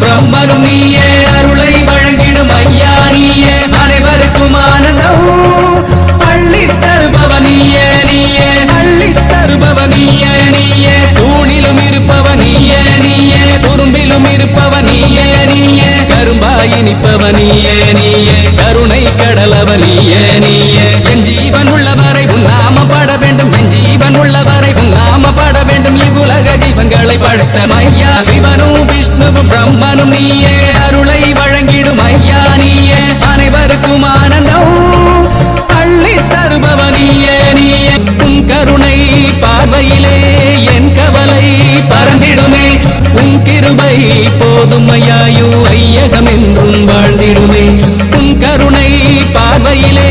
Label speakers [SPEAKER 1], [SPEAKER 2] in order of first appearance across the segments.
[SPEAKER 1] பிரம்மனும் நீயே அருளை வழங்கிடும் ஐயா நீயே அனைவருக்கும் ஆனந்தம் பள்ளி தருபவ நீயே நீயே அள்ளி தருபவ நீயே நீயே தூணிலும் இருப்பவ நீயே நீயே துரும்பிலும் இருப்பவ நீயே நீயே கரும்பாய் இனிப்பவ நீயே நீயே கருணை கடலவ நீயே நீயே என் ஜீவன் உள்ளவரை உன்னாம பாட வேண்டும் என் ஜீவன் உள்ளவரை உன்னாம பாட வேண்டும் இவ்வுலக தெய்வங்களை படைத்த மையா. சிவனும் விஷ்ணுவும் பிரம்மனும் நீயே. அருளை வழங்கிடும் ஐயா நீயே. அனைவருக்கும் ஆனந்தம் அள்ளி தருபவ நீயே. நீயே உன் கருணை பார்வையிலே என் கவலை பறந்திடுமே உன் கிருபை போதுமையாயோ ஐயகம் என்றும் வாழ்ந்திடுமே. உன் கருணை பார்வையிலே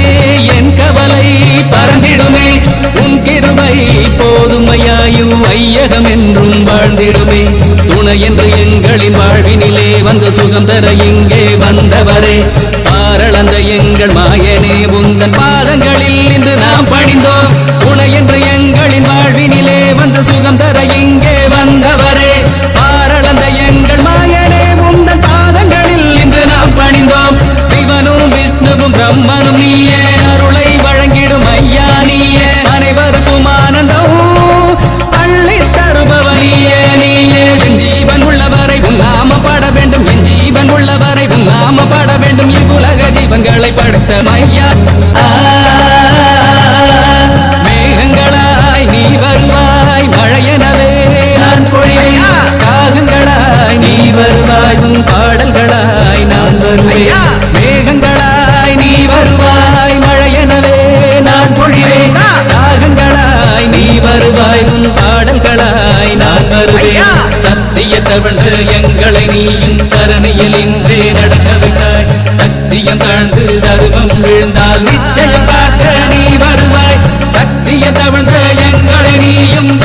[SPEAKER 1] என் கவலை பறந்திடுமே உன் கிருபை போதுமையாயோ ஐயகம் என்றும் வாழ்ந்திடுமே. துணை என்று எங்களின் வாழ்வினிலே வந்து சுகம் தர இங்கே வந்தவரே. பாரளந்த எங்கள் மாயனே உந்தன் பாதங்களில் இன்று நாம் பணிந்தோம். துணை என்று ஜீவன்களை படுத்த மையா. மேகங்களாய் நீ வருவாய் மழையெனவே நான் பொழிவேன் காகங்களாய் நீ வருவாய் உன் பாடல்களாய் நான் வருவேன். மேகங்களாய் நீ வருவாய் மழையெனவே நான் பொழிவேன் காகங்களாய் நீ வருவாய் உன் பாடல்களாய் நான் வருவேன். சத்திய தவழ்ந்து எங்களை நீயும் தரணியில் இன்றே நடக்க விட்டாய். நீயும்